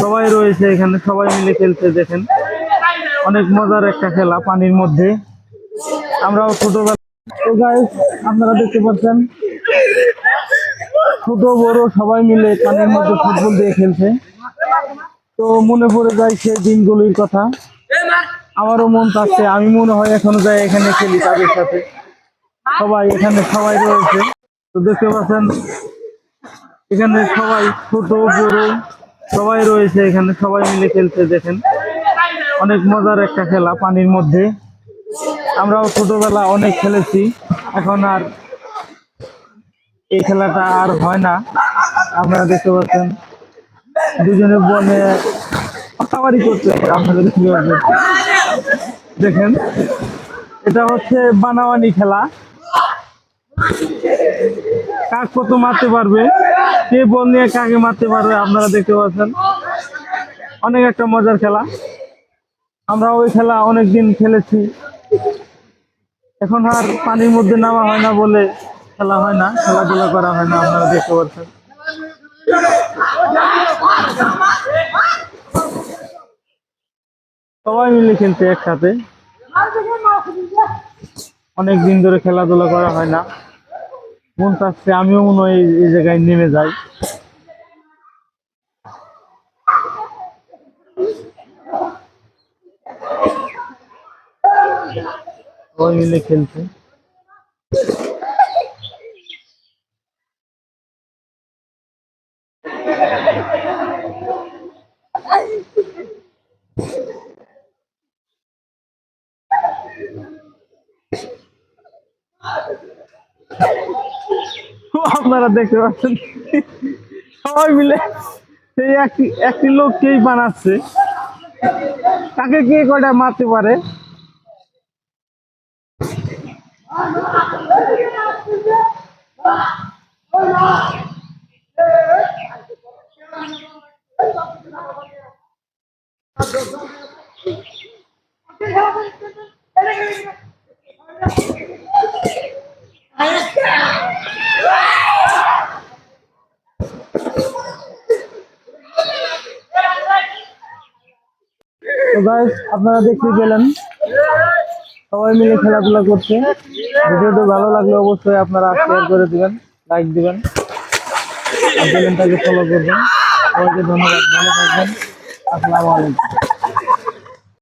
সবাই রয়েছে এখানে, সবাই মিলে খেলছে, দেখেন। অনেক মজার একটা খেলা পানির মধ্যে। আমরাও ছোটবেলা আপনারা দেখতে পাচ্ছেন, ছোট, বড় সবাই মিলে পানির মধ্যে ফুটবল দিয়ে খেলছে। তো মনে পড়ে যায় সেই দিনগুলির কথা। আমারও মন চাচ্ছে আমি মনে হয় এখনও যাই এখানে খেলি তাদের সাথে। সবাই, এখানে সবাই রয়েছে। তো দেখতে পাচ্ছেন, এখানে সবাই ছোট, বড় সবাই রয়েছে এখানে, সবাই মিলে খেলতে দেখেন। অনেক মজার একটা খেলা পানির মধ্যে। আমরাও ছোটবেলা অনেক খেলেছি, এখন আর এই খেলাটা আর হয় না। আপনারা দেখতে পাচ্ছেন, দুজনে করতে আপনারা দেখতে পাচ্ছেন দেখেন, এটা হচ্ছে বানাওয়ানি খেলা। কাক কত মারতে পারবে? কে বল নিয়ে কাকে মারতে পারবে আপনারা দেখতে পাচ্ছেন। অনেক একটা মজার খেলা। আমরা ওই খেলা অনেক দিন খেলেছি। এখন আর পানির মধ্যে নামা হয় না বলে খেলা হয় না, খেলাধুলা করা হয় না, আপনারা দেখতে পাচ্ছেন। সবাই মিলে খেলছে একসাথে। অনেক দিন ধরে খেলাধুলা করা হয় না। মন চাচ্ছে আমিও মনে হয় এই- জায়গায় নেমে যাই। সবাই মিলে খেলছে। আপনারা দেখতে পাচ্ছেন। সবাই মিলে সেই একটি একটি লোককেই বানাচ্ছে। তাকে কে কয়টা মারতে পারে তো গাইস আপনারা দেখতে গেলেন সবাই মিলে খেলাধুলা করছে। ভিডিওটি ভালো লাগলে অবশ্যই আপনারা শেয়ার করে দিবেন লাইক দিবেন চ্যানেলটাকে ফলো করবেন। সবাইকে ধন্যবাদ, ভালো থাকবেন। আসসালামু আলাইকুম।